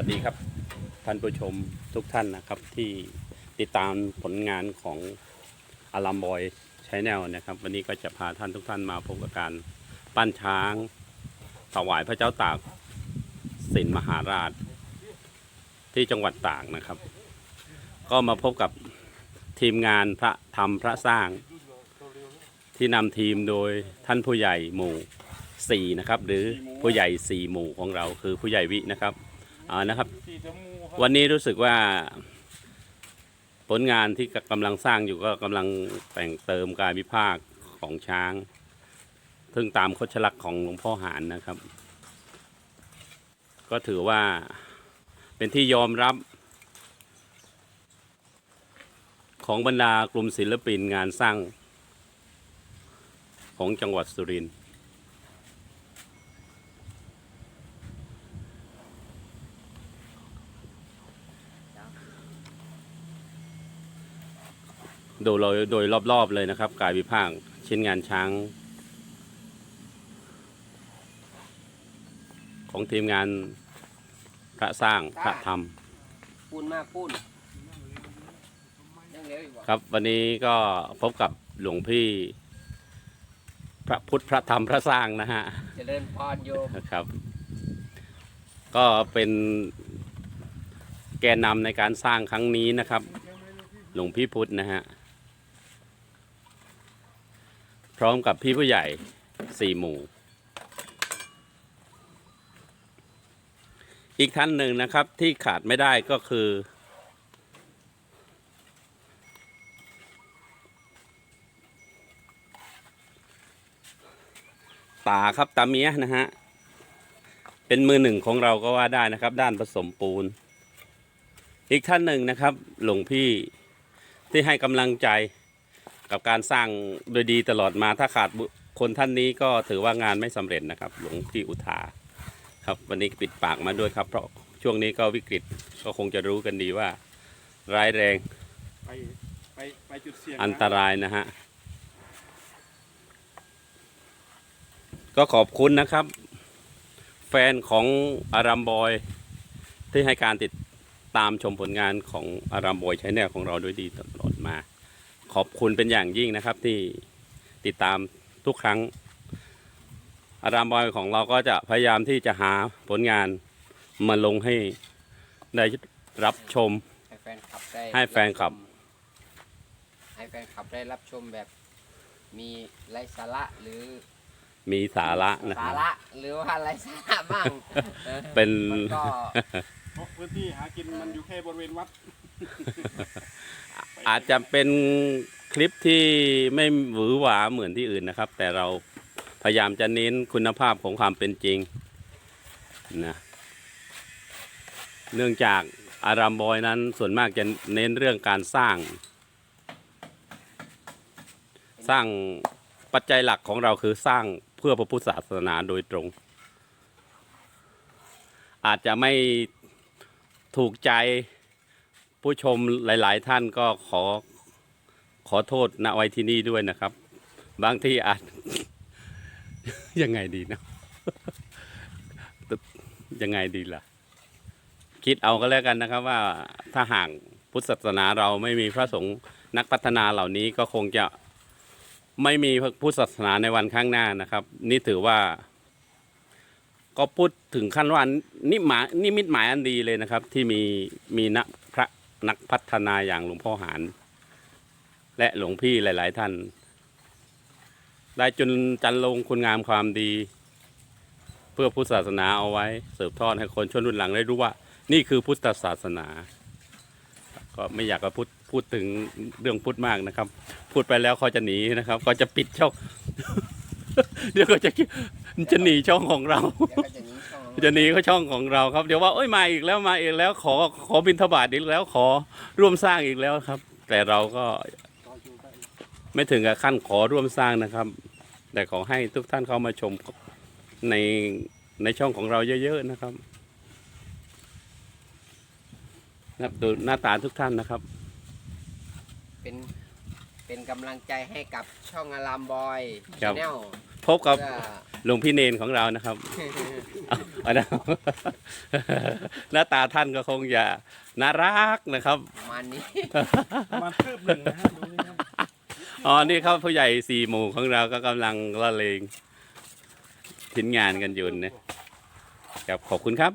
วัสดีครับท่านผู้ชมทุกท่านนะครับที่ติดตามผลงานของอารามบอยชแนลนะครับ วันนี้ก็จะพาท่านทุกท่านมาพบกับการปั้นช้างถวายพระเจ้าตากสินมหาราช ที่จังหวัดตากนะครับ ก็มาพบกับทีมงานพระธรรมพระสร้าง ที่นำทีมโดยท่านผู้ใหญ่หมู่สี่นะครับ หรือผู้ใหญ่สี่หมู่ของเราคือผู้ใหญ่วินะครับ อ่านะครับ สี่จมูกครับวันนี้รู้สึกว่า ผลงานที่กำลังสร้างอยู่ก็กำลังแต่งเติมการวิภาคของช้างซึ่งตามโคชลักษณ์ของหลวงพ่อหานนะครับ ก็ถือว่าเป็นที่ยอมรับของบรรดากลุ่มศิลปินงานสร้างของจังหวัดสุรินทร์ โดยโดยโดยรอบๆเลยนะครับ กายวิภาคชิ้นงานช้าง ของทีมงานพระสร้างพระธรรมปูนมากปูนยังเหลืออีกบ่ครับวันนี้ก็พบกับหลวงพี่ พระพุทธพระธรรมพระสร้างนะฮะเจริญพรโยมครับ ก็เป็นแกนนำในการสร้างครั้งนี้นะครับ หลวงพี่พุทธนะฮะ พร้อมกับพี่ผู้ใหญ่สี่หมู่ อีกท่านหนึ่งนะครับที่ขาดไม่ได้ก็คือ ตาครับตาเมียนะฮะ เป็นมือหนึ่งของเราก็ว่าได้นะครับ ด้านผสมปูน อีกท่านหนึ่งนะครับ หลวงพี่ที่ให้กำลังใจ กับการสร้างโดยดีตลอดมาถ้าขาดคนท่านนี้ก็ถือว่างานไม่สำเร็จนะครับ หลวงพี่อุทาครับวันนี้ปิดปากมาด้วยครับ เพราะช่วงนี้ก็วิกฤตก็คงจะรู้กันดีว่า ร้ายแรงไปไปไปจุดเสี่ยงอันตรายนะฮะก็ขอบคุณนะครับ แฟนของอารามบอยที่ให้การติดตามชมผลงานของอารามบอยใช้แนวของเราด้วยดีตลอด ขอบคุณเป็นอย่างยิ่งนะครับที่ติดตามทุกครั้ง อารามบอยของเราก็จะพยายามที่จะหาผลงานมาลงให้ได้รับชม ให้แฟนคลับได้ให้แฟนคลับ ให้แฟนคลับได้รับชมแบบมีไร้สาระหรือมีสาระนะสาครับ ระหรือว่าไร้สาระบ้างออเป็น มันก็ เพราะพื้นที่หากินมันอยู่แค่บริเวณวัด อาจจะเป็นคลิปที่ไม่หวือหวาเหมือนที่อื่นนะครับ แต่เราพยายามจะเน้นคุณภาพของความเป็นจริงนะเนื่องจากอารามบอยนั้นส่วนมากจะเน้นเรื่องการสร้าง สร้างปัจจัยหลักของเราคือสร้างเพื่อพระพุทธศาสนาโดยตรง อาจจะไม่ถูกใจ ผู้ชมหลาย ๆ ท่านก็ขอขอโทษณไว้ที่นี่ด้วยนะครับ บางที่อาจ ยังไงดีนะยังไงดีล่ะ คิดเอาก็แล้วกันนะครับว่าถ้าห่ากพุทธศาสนาเราไม่มีพระสงฆ์นักพัฒนาเหล่านี้ก็คงจะไม่มีพุทธศาสนาในวันข้างหน้านะครับ นี่ถือว่า ก็พูดถึงขั้นว่านิหมายนิมิตหมายอันดีเลยนะครับ ที่มีมีนักพระ นักพัฒนาอย่างหลวงพ่อหานและหลวงพี่หลาย ๆ ท่าน ได้จนจันลงคุณงามความดี เพื่อพุทธศาสนาเอาไว้สืบทอดให้คนชนรุ่นหลังได้รู้ว่า นี่คือพุทธศาสนา ก็ไม่อยากจะพูดพูดถึงเรื่องพุทธมากนะครับ พูดไปแล้วเขาจะหนีนะครับ ก็จะปิดช่อง เดี๋ยวก็จะจะหนีช่องของเรา เดี๋ยวก็จะหนี จะหนีก็ช่องของเราครับ เดี๋ยวว่าเอ้ยมาอีกแล้วมาอีกแล้วขอขอบินทบาทอีกแล้วขอร่วมสร้างอีกแล้วครับ แต่เราก็ไม่ถึงกับขั้นขอร่วมสร้างนะครับ แต่ขอให้ทุกท่านเข้ามาชมในในช่องของเราเยอะๆนะครับนะครับดูหน้าตาทุกท่านนะครับ เป็นเป็นกำลังใจให้กับช่องอารามบอยครับ แนลพบกับ เพื่อ หลวงพี่เนนของเรานะครับเอาเอานะหน้าตาท่านก็คงจะน่ารักนะครับประมาณนี้ประมาณคืบหนึ่งนะฮะดูนี่ครับอ๋อ นี่ครับผู้ใหญ่สี่หมู่ของเราก็กำลังละเลงทิ้นงานกันอยู่นะครับขอบคุณครับ